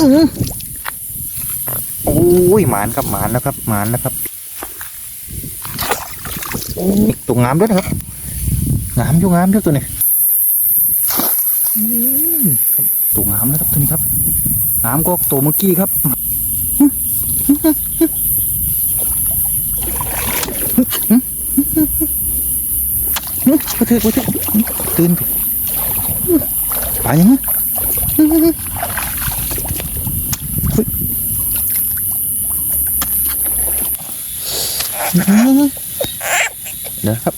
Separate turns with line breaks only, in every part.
อือโอ้ยหมานครับหมานแล้วครับหมานแล้วครับโอ้ยตัวงามด้วยนะครับงามอยู่งามด้วยตัวนี้ตัวงามนะครับตัวนี้ครับงามก็ตัวเมื่อกี้ครับมาถือมาถือตื่นไปไปยังไงเดี๋ยวครับ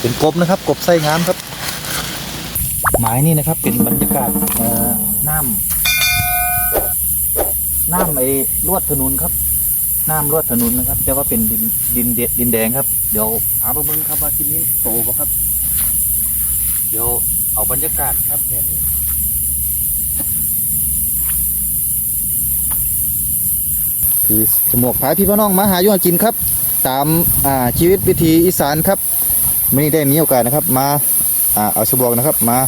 เป็น กบนะครับ กบไส้งามครับไม้นี่นะครับ เป็นบรรยากาศน้ำน้ำไอ้ลวดถนนครับน้ำลวดถนนนะครับ แต่ว่าเป็นดินดินเดดินแดงครับ เดี๋ยวหาประเมินครับว่าที่นี้โตป่ะครับ เดี๋ยวเอาบรรยากาศครับแผนนี้คือจมวกพาพี่พี่น้องมาหาอยู่กินครับ ตามอ่าชีวิตวิถีอีสานครับ ไม่ได้มีโอกาสนะครับมาเอาสบวกนะครับ มา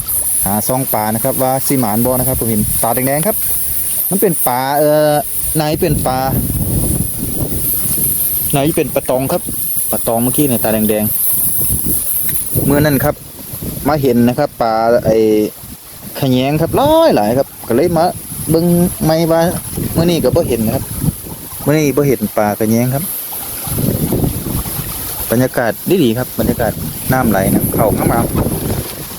หาซองปลานะครับ ว่าสีหมานบอนะครับผมเห็นตาแดงๆครับ มันเป็นปลาเอ่อไหนเป็นปลาไหนเป็นปลาตองครับปลาตองเมื่อกี้เนี่ยตาแดงๆเมื่อนั้นครับ มาเห็นนะครับปลาไอ้ขยงครับร้อยหลายครับ ก็เลยมาเบิ่งไม่ว่าเมื่อนี้ก็บ่เห็นนะครับเมื่อนี้บ่เห็นปลาขะแยงครับ บรรยากาศดีดีครับ บรรยากาศน้ำไหลนะเข้าข้างมา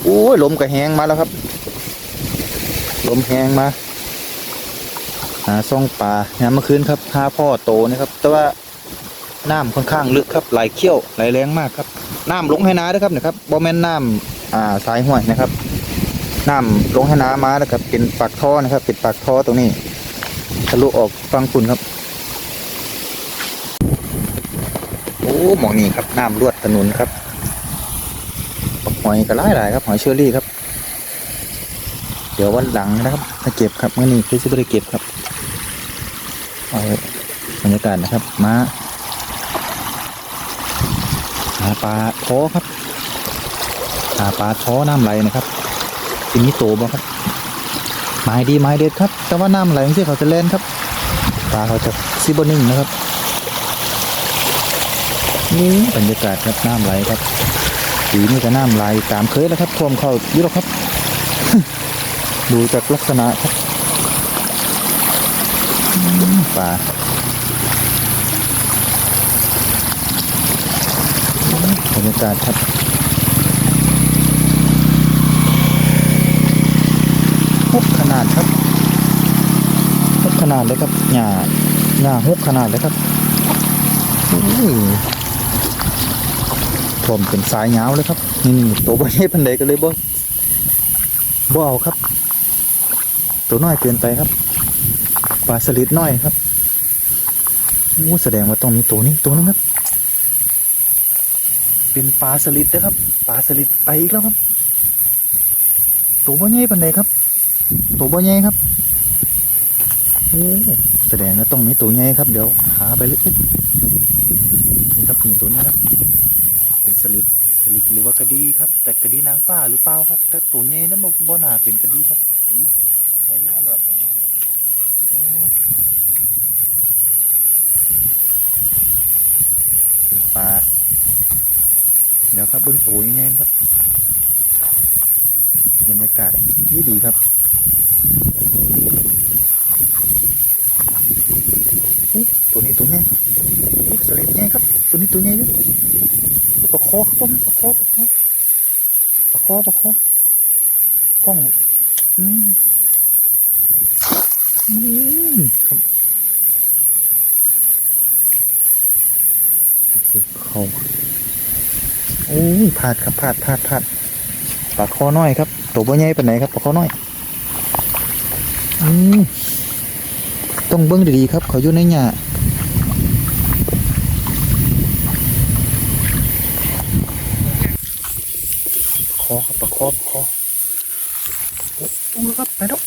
โอ้ยลมก็แหงมาแล้วครับ ลมแหงมาหาซ่องปลายามเมื่อคืนครับหาพ่อโตนะครับ แต่ว่าน้ำค่อนข้างลึกครับไหลเขี้ยวไหลแรงมากครับน้ำลงให้นาด้วยครับนะครับบอแมนน้ำอ่าสายห้วยนะครับน้ำลงให้น้ามาแล้วครับเป็นปากท่อนะครับ เป็นปากท่อตรงนี้ทะลุออกฟังคุณครับ โอ้ หมองนี่ครับน้ำลวดถนนครับปักหอยก็หลายหลายครับหอยเชอรี่ครับ เดี๋ยววันหลังนะครับมาเก็บครับเมื่อนี้คือซิบได้เก็บครับเอาบรรยากาศนะครับมาหาปลาท้อครับหาปลาท้อน้ำไหลนะครับทีนี้โตบ่ครับไม้ดีไม้เด็ดครับ แต่ว่าน้ำไหลที่เขาจะเล่นครับปลาเขาจะซิบนิ่งนะครับ บรรยากาศครับน้ำไหลครับสีนี่ก็น้ำไหลตามเคยแล้วครับท่วมเข้ายุโรปครับ ดูจากลักษณะครับป่าบรรยากาศครับฮุบขนาดครับฮุบขนาดเลยครับหญ้าหญ้าฮุบขนาดเลยครับ ผมเป็นสายยาเลยครับนี่ตัวบ่ใหญ่ปันใดก็เลยบ่บ่เอาครับ ตัวน้อยเกินไปครับปลาสลิดน้อยครับโอ้แสดงว่าต้องมีตัวนี้ตัวนึงครับ เป็นปลาสลิดนะครับปลาสลิดไปอีกแล้วครับ ตัวบ่ใหญ่ปันใดครับ ตัวบ่ใหญ่ครับโอ้แสดงว่าต้องมีตัวใหญ่ครับเดี๋ยวหาไปเรื่อย ครับนี่ตัวนี้ครับ เป็นสลิดสลิดหรือว่ากระดีครับ แต่กระดีนางฟ้าหรือเปล่าครับ แต่ตัวใหญ่นั้นบ่บ่น่าเป็นกระดีครับโอ้เป็นปลาเดี๋ยวครับเบิ้งตัวยังไงครับบรรยากาศดีดีครับโอ้ตัวนี้ตัวใหญ่ครับโอ้สลิดใหญ่ครับ ตัวนี้ตัวใหญ่ด้วยปลาคอครับผมปลาคอปลาคอปลาคอปลาคอกล้องอืมอืมครับเขาโอ้ยพลาดครับพลาดพลาดพลาดปลาคอน้อยครับตัวบ่ใหญ่ปานไหนครับปลาคอน้อยอืมต้องเบิ้งดีๆครับ เขาอยู่ในหญ้า คอครับปลาคอปลาคอโอ้โอ้ครับไปแล้ว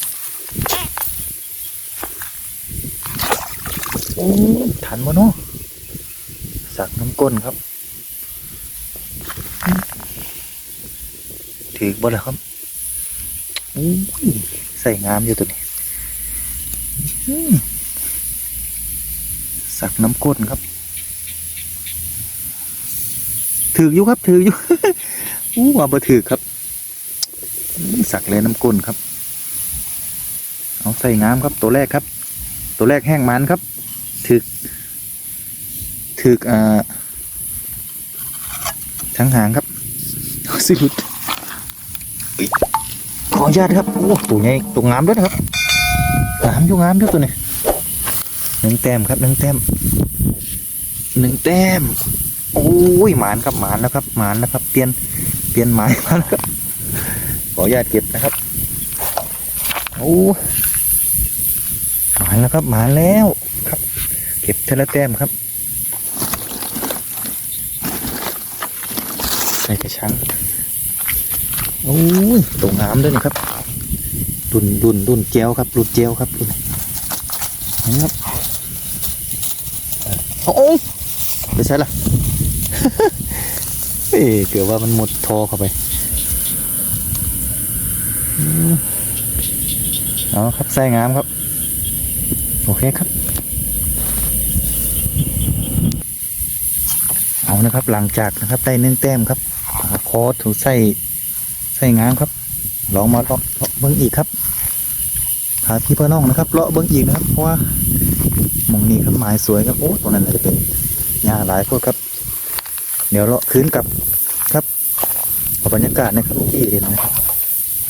โอ้ทันมาเนาะสักน้ำก้นครับ ถือบ่แล้วครับอู้ยใส่งามอยู่ตัวนี้สักน้ำก้นครับ ถืออยู่ครับถืออยู่ อู้ว่าบ่ถือครับ สักเลยน้ำก้นครับ เอาใส่งามครับ ตัวแรกครับ ตัวแรกแห้งมันครับ ถึก ถึกอ่าทั้งหางครับสิหุดขออนุญาตครับ โอ้ตัวใหญ่ตัวงามด้วยนะครับงามอยู่งามด้วยตัวนี้หนึ่งแต้มครับหนึ่งแต้มหนึ่งแต้ม โอ้ยหมานครับหมานแล้วครับหมานแล้วครับเปลี่ยน เปลี่ยนหมายมาแล้วครับขออนุญาตเก็บนะครับโอ้หมานแล้วครับหมานแล้วครับ เก็บเทละแต้มครับใส่กระชังโอ้ยตัวงามด้วยนะครับดุนดุนดุนเจลครับดุนเจลครับดุนเห็นครับโอ้ยไปใช่ละเอ้ ยเกือบว่ามันหมดทอเข้าไปอืมเอาครับใส่งามครับ โอเคครับ เอานะครับหลังจากนะครับได้หนึ่งแต้มครับคอถูใส่ใส่งามครับ ลองมาเลาะเบิ้งอีกครับพาพี่พ่อน้องนะครับเลาะเบิ้งอีกนะครับเพราะว่ามองนี้ครับหมายสวยครับโอ้ตรงนั้นจะเป็นหญ้าหลายพวกครับ เดี๋ยวเลาะคืนกลับครับเอาบรรยากาศนะครับเมื่อกี้เห็นนะครับ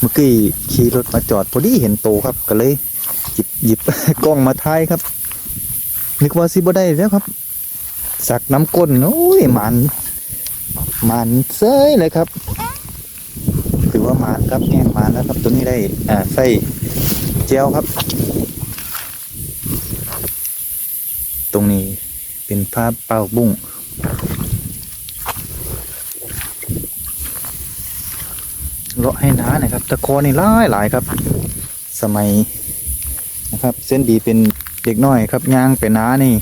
เมื่อกี้ขี่รถมาจอดพอดีเห็นโตครับก็เลยหยิบหยิบกล้องมาถ่ายครับนึกว่าซิบ่ได้แล้วครับ สักน้ำก้นโอ้ยมันมันเซยเลยครับถือว่ามันครับแห้งมันแล้วครับ ตัวนี้ได้อ่าใส่เจลครับ ตรงนี้เป็นภาพเป่าบุ้ง เลาะให้น้านะครับตะโคอนี่หลายหลายครับ สมัยนะครับ เส้นดีเป็นเด็กน้อยครับย่างเป็นน้านี่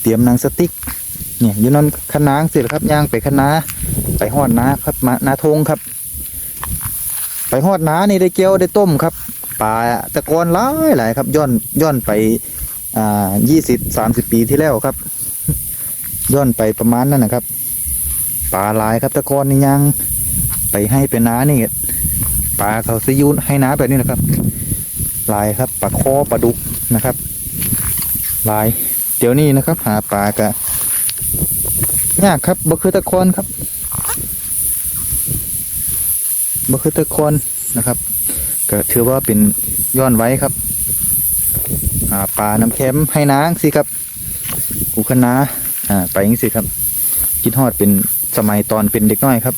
เตรียมนังสติ๊กเนี่ยอยู่นั่นคะนางสิครับย่างไปคะนาไปหอดน้าครับมานาทงครับ ไปหอดน้านี่ได้เกี๊ยวได้ต้มครับปลาตะกอนหลายหลายครับ ย้อนย้อนไปอ่ายี่สิบสามสิบปีที่แล้วครับ ย้อนไปประมาณนั้นนะครับปลาหลายครับตะกอนนี่ย่าง ไปให้เป็นน้านี่ปลาเขาสยุนให้น้าแบบนี้นะครับ ลายครับปลาคอปลาดุกนะครับ ลาย เดี๋ยวนี้นะครับ หาปลากะยากครับบ่คือตะคอนครับบ่คือตะคอนนะครับก็ถือว่าเป็นย้อนไว้ครับหาปลาน้ำเค็มให้น้างสิครับกูคณะอ่าไปยังสิครับ คิดฮอดเป็นสมัยตอนเป็นเด็กน้อยครับ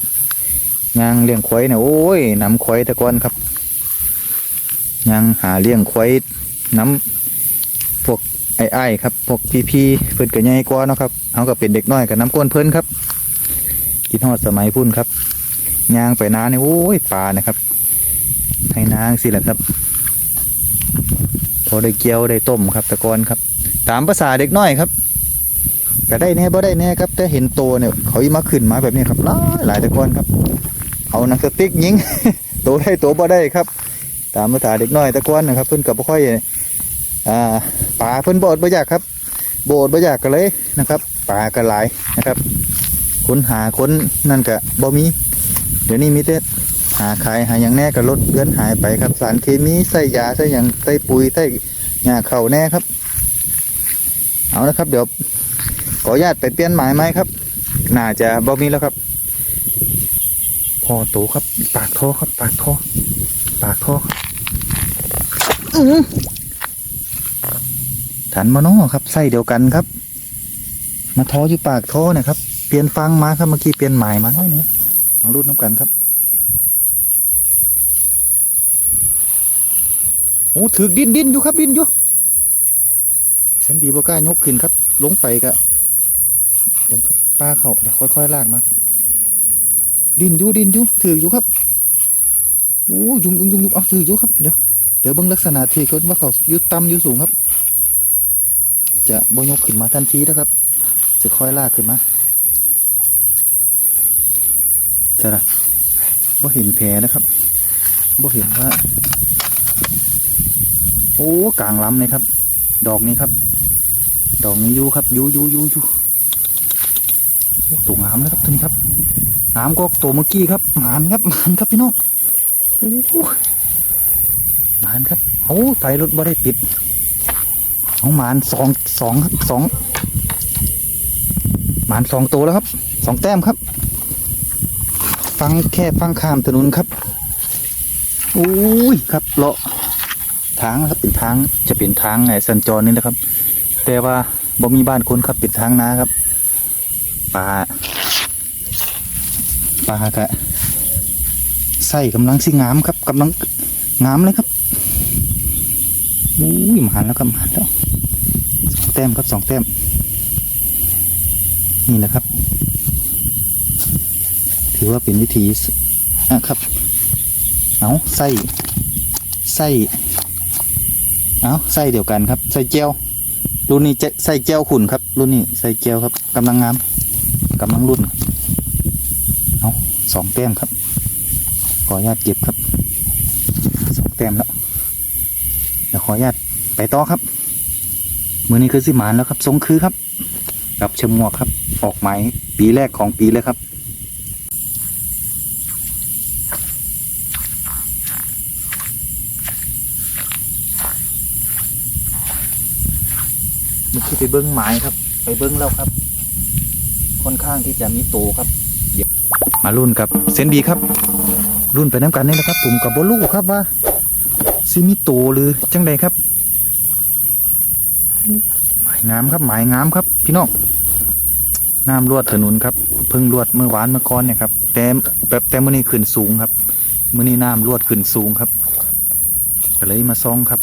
ยางเลี้ยงควายเนี่ยโอ้ยน้ำควายตะกอนครับยางหาเลี้ยงควายน้ำพวกไอ้ไอ้ครับพวกพี่ๆเพิ่อนก็ใหญ่กว่านะครับเขาก็เป็นเด็กน้อยกับน้ำก้นเพิ่นครับกินฮอดสมัยพุ่นครับยางไปนาเนี่ยโอ้ยปลานะครับให้นางสิแหละครับ พอได้เกี๊ยวได้ต้มครับตะกอนครับ ตามภาษาเด็กน้อยครับก็ได้แน่บ่ได้แน่ครับแต่เห็นโตเนี่ย เขาอีมาขึ้นมาแบบนี้ครับหลายหลายตะกอนครับ เอาหนังสติ๊กยิงโตได้โตบ่ได้ครับ ตามภาษาเด็กน้อยตะกอนนะครับ เพิ่นก็บ่ค่อยอ่าปลาเพิ่นโบดบ่อยากครับ โบดบ่อยากกันเลยนะครับปลาก็หลายนะครับค้นหาค้นนั่นก็บ่มี เดี๋ยวนี้มีแต่หาขายหาอย่างแน่ก็ลดเลือนหายไปครับ สารเคมีใส่ยาใส่อย่างใส่ปุ๋ยใส่หญ้าเข่าแน่ครับ เอานะครับ เดี๋ยวขออนุญาตไปเปลี่ยนหมายไหมครับ น่าจะบ่มีแล้วครับ พอโตครับ ปากท่อครับ ปากท่อปากท่อครับอื้อถันมาน้อครับไส้เดียวกันครับ มาท้ออยู่ปากท้อนะครับ เปลี่ยนฟังมาครับเมื่อกี้เปลี่ยนหมายมาหน่อยหนึงมารูดน้ำกันครับโอ้ถือดินดินอยู่ครับดินอยู่เส้นดีบกล้ายกขึ้นครับ ลงไปกะเดี๋ยวครับป้าเขาเดี๋ยวค่อยๆลากมา ดินอยู่ดินอยู่ถืออยู่ครับโอ้ยุงยุงยุงยุงเอาถืออยู่ครับเดี๋ยวเดี๋ยวเบิ่งลักษณะถือก่อนว่าเขาอยู่ต่ำอยู่สูงครับ จะบยกขึ้นมาทันทีนะครับจะค่อยลากขึ้นมาจะละบ่เห็นแผลนะครับบ่เห็นว่า โอ้กลางลำเลยครับ ดอกนี้ครับ ดอกนี้ยูครับยูยูยูยูโอ้ตัวงามเลยครับตัวนี้ครับ งามก็ตัวเมื่อกี้ครับหมานครับหมานครับพี่น้องหมานครับโอ้ไฟรถบ่ได้ปิดเอาหมานสองสองครับสองหมานสองตัวแล้วครับสองแต้มครับ ฟังแค่ฟังข้ามถนนครับโอ้ยครับเลาะทางครับเป็นทางจะเป็นทางไอ้สัญจรนี่แหละครับ แต่ว่าบ่มีบ้านคนครับเป็นทางนาครับป่า ป่ากะใส่กำลังสิงามครับกำลังงามเลยครับอุ้ยมาแล้วครับมาแล้วสองแต้มครับสองแต้มนี่นะครับ ถือว่าเป็นวิธีนะครับ เอาไส้ไส้เอาไส้เดียวกันครับใส่เจลรุ่นนี้จะใส่แก้วขุนครับ รุ่นนี้ใส่แก้วครับกำลังงามกำลังรุ่นเอา สองแต้มครับ ขออนุญาตเก็บครับสองแต้มแล้วเดี๋ยวขออนุญาตไปต่อครับมือนี้คือสิหมานแล้วครับทรงคือครับ กับชะมวกครับ ออกไหมปีแรกของปีเลยครับเมื่อกี้ไปเบิ้งไม้ครับ ไปเบิ้งแล้วครับ ค่อนข้างที่จะมีโตครับ มารุ่นกับเซนดีครับรุ่นไปน้ำกันนี่แหละครับผมกับโบลูครับว่าซีมิโตหรือจังใดครับหมายงามครับหมายงามครับ พี่น้องน้ำลวดถนนครับเพิ่งลวดเมื่อวานเมื่อก่อนเนี่ยครับแต่แบบแต่มื่อนี้ขึ้นสูงครับมื่อนี้น้ำลวดขึ้นสูงครับก็เลยมาซองครับ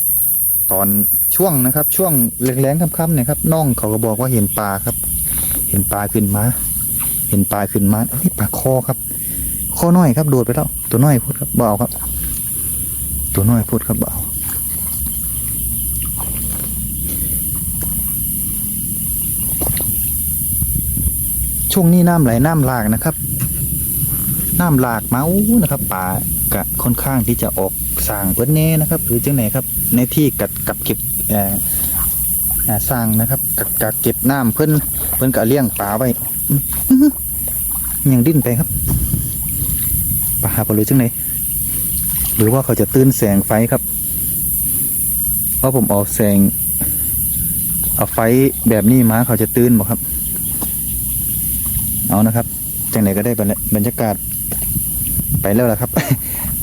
ตอนช่วงนะครับ ช่วงแรงๆค่ำๆเนี่ยครับน้องเขาก็บอกว่าเห็นปลาครับ เห็นปลาขึ้นมา เห็นปลาขึ้นมาเอ้ยปลาคอครับคอน้อยครับโดดไปแล้วตัวน้อยพูดครับเบาครับ ตัวน้อยพูดครับเบาช่วงนี้น้ำไหลน้ำหลากนะครับ น้ำหลากมาอู้นะครับป่ากะค่อนข้างที่จะออกสร้างเพื่อนแน่นะครับ หรือจังไหนครับ ในที่กัดกับเก็บเอ่ออ่าสร้างนะครับกักกักเก็บน้ำเพื่อนเพื่อนกะเลี้ยงปลาไว้ ยังดิ้นไปครับปลาปลาหรือจังไหนหรือว่าเขาจะตื่นแสงไฟครับ เพราะผมเอาแสงเอาไฟแบบนี้มาเขาจะตื่นบ่ครับ เอานะครับจังไหนก็ได้บรรยากาศไปแล้วล่ะครับ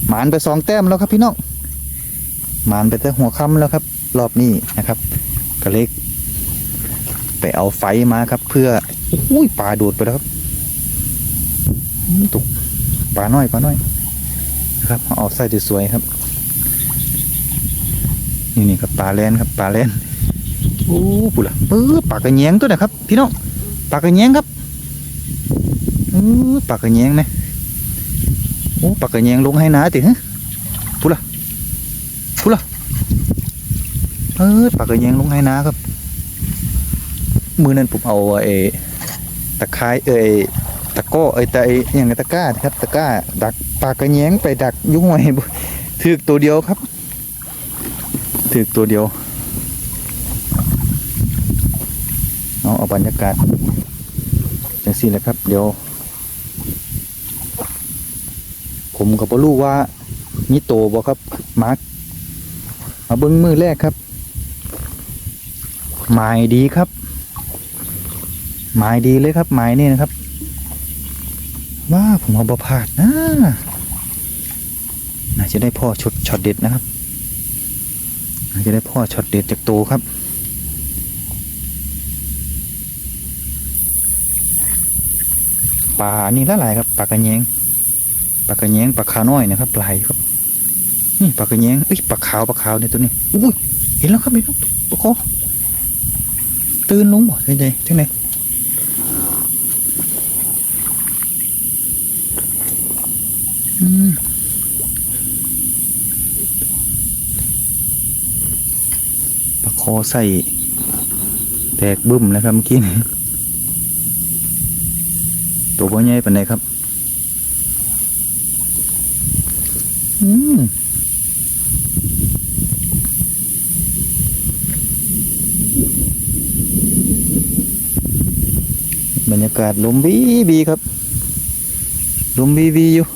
หมานไปสองแต้มแล้วครับพี่น้องหมานไปแต่หัวค่ำแล้วครับ รอบนี้นะครับกระเล็ก ไปเอาไฟมาครับ เพื่อ อุ้ยปลาโดดไปแล้วครับตกปลาน้อยปลาน้อย ครับเอาใส่สวยๆครับ นี่นี่ครับปลาแลนครับปลาแลนโอ้ปุละปื้อปลากระแยงตัวนะครับ พี่น้องปลากระแยงครับเออปลากระแยงนะโอ้ปากกระแยงลงให้นาติฮะพูละพูละเออปากกระแยงลงให้นาครับ มือนั้นผมเอาไอ้ ตะไคร้เอ้ยตะโก้เอ้ยตะไอ้อย่างตะก้าครับตะก้า ดักปากระแยงไปดักยุ่งไว้ถือตัวเดียวครับถือตัวเดียวเอาเอาบรรยากาศจังสี่แหละครับ เดี๋ยว ผมก็บ่รู้ว่ามีโตบ่ครับมาร์กมาเบิ้งมือแรกครับหมายดีครับ หมายดีเลยครับ หมายนี่นะครับ ว่าผมเอาบพาดนะน่าจะได้พ่อช็อตช็อตเด็ดนะครับน่าจะได้พ่อช็อตเด็ดจากโตครับปลานี่ละลายครับปลากระแยงปลากระแยงปลาขาวน้อยนะครับปลายครับนี่ปลากระแยงเอ้ยปลาขาวปลาขาวเนี่ยตัวนี้อุ้ยเห็นแล้วครับเห็นแล้วปลาคอตื่นลงบ่ใช่ไหมใช่ไหม ปลาคอใส่ แตกบึ้มนะครับเมื่อกี้นี้ตัวบ่ใหญ่ปานใดครับ อืมบรรยากาศลมบีบีครับลมบีบีอยู่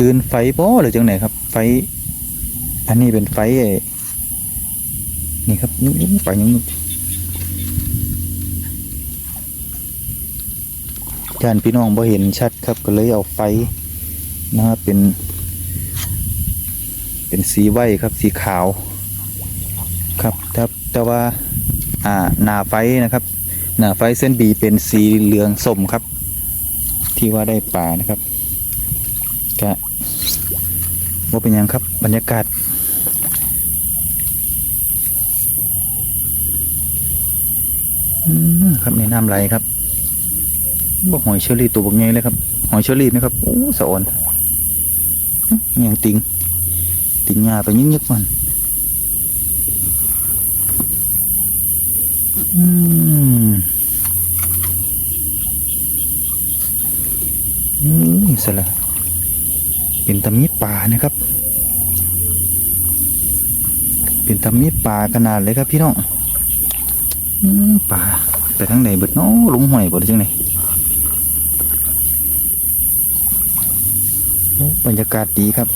ตื่นไฟบ่หรือจังไหนครับ ไฟ อันนี้เป็นไฟนี่ครับนี่ไปยังนู้นจานพี่น้องบ่เห็นชัดครับ ก็เลยเอาไฟนะครับเป็น เป็นสีไว้ครับ สีขาว ครับแต่แต่ว่า อ่าหน้าไฟนะครับ หน้าไฟเส้นบีเป็นสีเหลืองส้มครับ ที่ว่าได้ป่านะครับ ว่าเป็นยังครับ บรรยากาศอืมครับในน้ำไหลครับบอกหอยเชอรี่ตัวบกใหญ่เลยครับ หอยเชอรี่นะครับโอ้สะอ่อนอยังติงติงงาไปยิ่งยึกมันอืมอืมสละ เป็นตะมีป่านะครับ เป็นตะมีป่าขนาดเลยครับพี่น้องอป่าไปทางไหนเบิดน้อลงห้วยบ่ได้จังไหนบรรยากาศดีครับ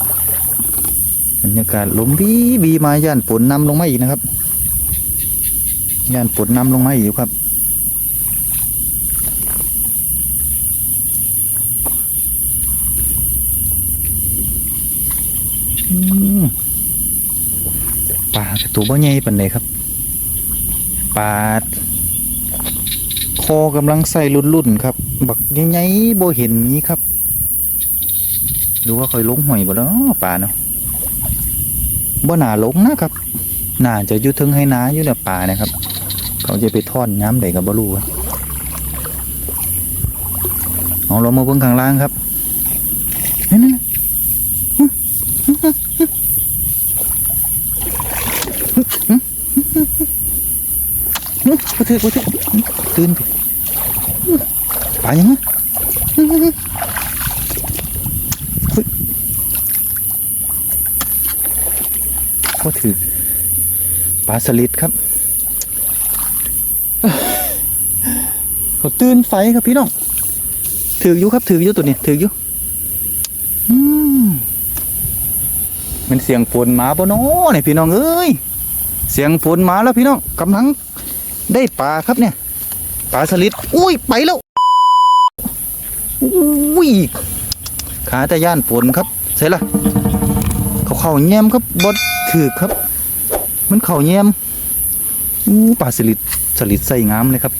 บรรยากาศลมบีบีมาย่านฝนนำลงมาอีกนะครับย่านฝนนำลงมาอีกอยู่ครับ อืมปลาแต่ตัวบ่ใหญ่ปานใดครับปลาคอกำลังใส่รุ่นๆครับ บักใหญ่ๆบ่เห็นมีครับดูว่าคอยลงหอยบ่แล้วเนาะปลาเนาะบ่น่าลงนะครับน่าจะยู่ทึงให้นาอยู่เนี่ยปลานะครับ เขาจะไปทอดน้ำใดกับบ่รู้ครับเอาเรามาเบิ่งข้างล่างครับนั่นๆ อื้อบ่ ถือบ่ถืออื้อตื่นไปปลายังไงอื้ออื้อเฮ้ยบ่ถือปลาสลิดครับเขาตื่นไฟครับพี่น้องถืออยู่ครับถืออยู่ตัวนี้ถืออยู่มันเสียงฝนมาบ่เนาะนี่พี่น้องเอ้ยเสียงฝนมาแล้วพี่น้องกำลัง ได้ปลาครับเนี่ยปลาสลิดอุ้ยไปแล้วอุ้ยขาแต่ย่านฝนครับเสร็จละเขาเข่าแยมครับบดถือครับ มันเข่าแยมอู้ปลาสลิดสลิดใส่งามเลยครับ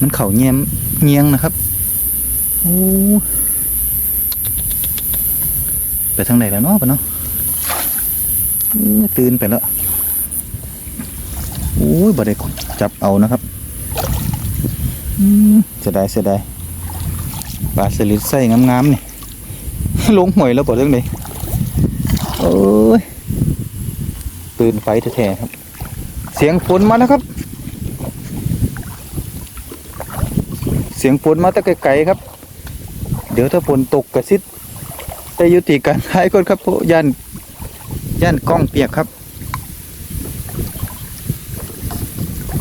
มันเข่าแยมเงียงนะครับโอ้ไปทางไหนแล้วเนาะปะเนาะตื่นไปแล้ว โอ้ยบ่ได้จับเอานะครับอืมเสียดายเสียดายปลาสลิดใส่งามๆนี่ลงหวยแล้วบ่เรื่องนี้โอ้ยตื่นไฟแท้ๆครับ เสียงฝนมาแล้วครับ เสียงฝนมาแต่ไกลๆครับ เดี๋ยวถ้าฝนตกกระซิดได้ยุติการท้ายก่อนครับเพราะย่านย่านกล้องเปียกครับ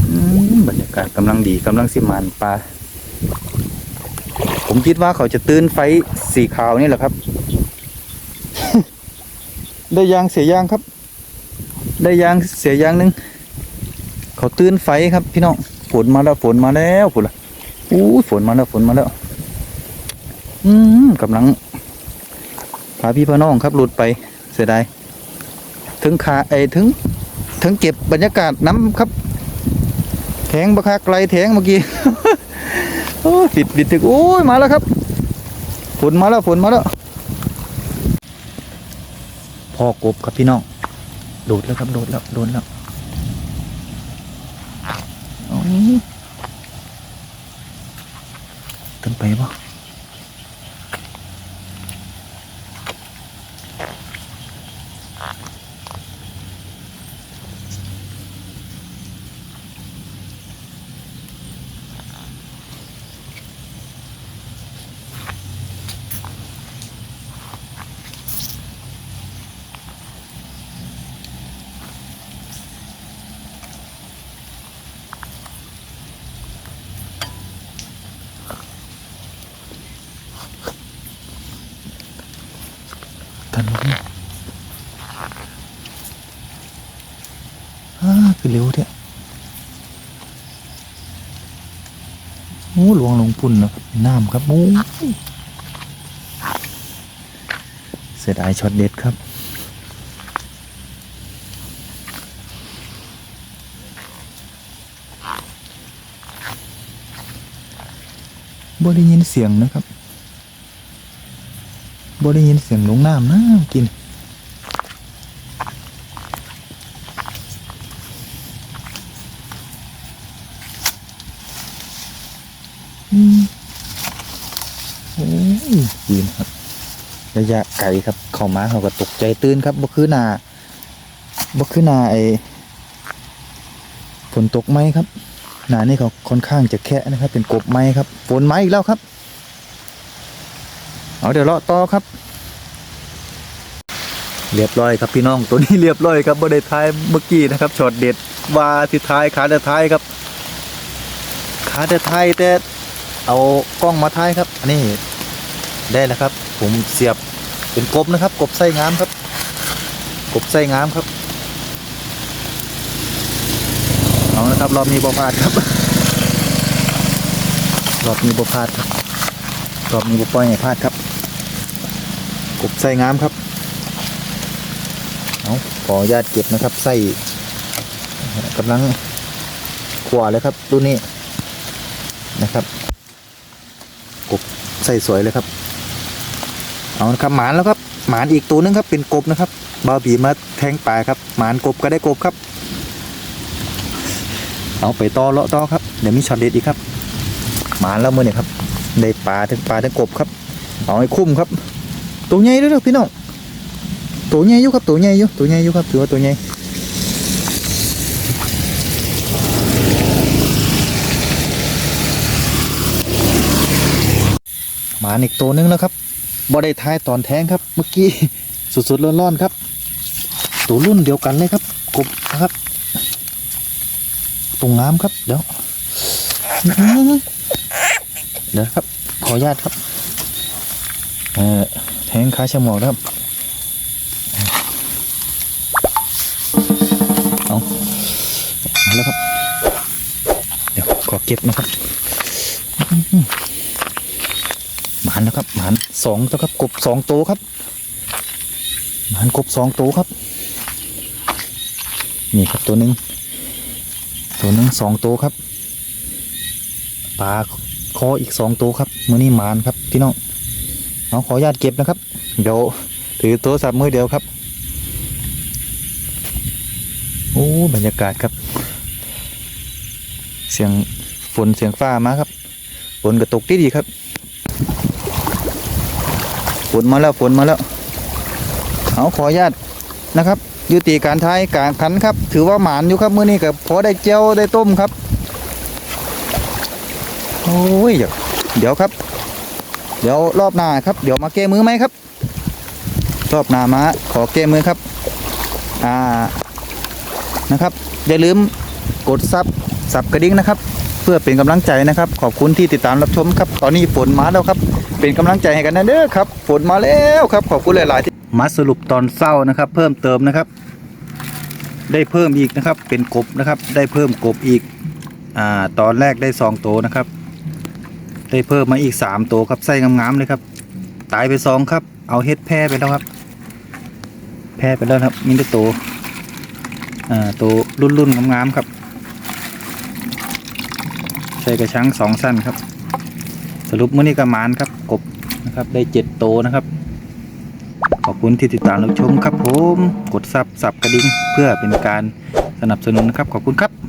อืมบรรยากาศกำลังดีกำลังสิมานปลาผมคิดว่าเขาจะตื่นไฟสีขาวนี่แหละครับ ได้ยางเสียยางครับ ได้ยางเสียยางหนึ่งเขาตื่นไฟครับ พี่น้องฝนมาแล้วฝนมาแล้วฝนละอู้ฝนมาแล้วฝนมาแล้ว อืมกำลังพาพี่พาน้องครับหลุดไปเสียดายถึงขาไอ้ถึง ถึงเก็บบรรยากาศน้ำครับ แทงบักคักไกลแทงเมื่อกี้โอ้ยปิดปิดถึกโอ้ยมาแล้วครับ ฝนมาแล้วฝนมาแล้วพ่อกบครับพี่น้องโดดแล้วครับโดดแล้วโดดแล้วโอ้ยตึงไปปะ เร็วเถอะโอ้หลวงลงพุ่นนะครับน้ำครับโอ้เสียดายช็อตเด็ดครับบ่ได้ยินเสียงนะครับบ่ได้ยินเสียงลงน้ำนะกิน อ้ยกินครับระยะไกลครับ เข้ามาเขาก็ตกใจตื่นครับบ่คือนาบ่คือนาไอฝนตกไหมครับหนานี่เขาค่อนข้างจะแคะนะครับ เป็นกบไม้ครับฝนไม้อีกแล้วครับ เอาเดี๋ยวเลาะต่อครับ เรียบร้อยครับพี่น้องตัวนี้เรียบร้อยครับบ่ได้ท้ายเมื่อกี้นะครับช็อตเด็ดว่าที่ท้ายขาแต่ท้ายครับขาแต่ท้ายแต่เอากล้องมาท้ายครับอันนี้ ได้แล้วครับ ผมเสียบเป็นกบนะครับ กบไส้งามครับ กบไส้งามครับเอานะครับรอบนี้บ่พลาดครับรอบนี้บ่พลาดครับรอบนี้บ่ปล่อยให้พลาดครับ กบไส้งามครับเอาขออนุญาตเก็บนะครับไส้กำลังขวาเลยครับตัวนี้นะครับกบไส้สวยเลยครับ เอาครับหมานแล้วครับหมานอีกตัวนึงครับเป็นกบนะครับบาบีมาแทงปลายครับหมานกบก็ได้กบครับ เอาไปต่อเลาะต่อครับเดี๋ยวมีช็อตเด็ดอีกครับ หมานแล้วมือเนี่ยครับได้ปลาทั้งปลาทั้งกบครับ เอาให้คุ้มครับ ตัวใหญ่ด้วยเด้อพี่น้องตัวใหญ่อยู่ครับตัวใหญ่อยู่ตัวใหญ่อยู่ครับถือว่าตัวใหญ่หมานอีกตัวหนึงแล้วครับ บ่ได้ท้ายตอนแทงครับเมื่อกี้สุดๆร้อนๆครับ ตัวรุ่นเดียวกันเลยครับกบนะครับตรงน้ำครับเดี๋ยวเดี๋ยวครับ ขออนุญาตครับเอ่อแทงขาชะมอกนะครับเอาแล้วครับ เดี๋ยวขอเก็บนะครับ หมานแล้วครับหมานสองตัวครับกบสองตัวครับหมานกบสองตัวครับ นี่ครับตัวหนึ่งตัวหนึ่งสองตัวครับปลาคออีกสองตัวครับมือนี้หมานครับพี่น้องเอาขออนุญาตเก็บนะครับ เดี๋ยวถือโทรศัพท์มือเดียวครับโอ้บรรยากาศครับ เสียงฝนเสียงฟ้ามาครับฝนกระตกดีดีครับ ฝนมาแล้วฝนมาแล้วเอาขออนุญาตนะครับ ยุติการท้ายการขันครับ ถือว่าหมานอยู่ครับมื้อนี้กับพอได้เจียวได้ต้มครับโอ้ยเดี๋ยวครับ เดี๋ยวรอบหน้าครับ เดี๋ยวมาแก้มือไหมครับ รอบหน้ามาขอแก้มือครับ อ่านะครับ อย่าลืมกดซับสับกระดิ่งนะครับ เพื่อเป็นกำลังใจนะครับ ขอบคุณที่ติดตามรับชมครับ ตอนนี้ฝนมาแล้วครับ เป็นกำลังใจให้กันนะเด้อครับ ฝนมาแล้วครับ ขอบคุณหลาย ๆ ที่มาสรุปตอนเศร้านะครับ เพิ่มเติมนะครับ ได้เพิ่มอีกนะครับ เป็นกบนะครับ ได้เพิ่มกบอีกอ่าตอนแรกได้สองตัวนะครับ ได้เพิ่มมาอีกสามตัวครับไส้งามๆเลยครับ ตายไปสองครับ เอาเฮ็ดแพร่ไปแล้วครับ แพร่ไปแล้วครับมีแต่ตัวอ่าตัวรุ่นๆงามๆครับ กระชังสองสั้นครับ สรุปมื้อนี้กระมานครับกบนะครับได้เจ็ดโตวนะครับ ขอบคุณที่ติดตามรับชมครับผม กดซับสับกระดิ่งเพื่อเป็นการสนับสนุนนะครับขอบคุณครับ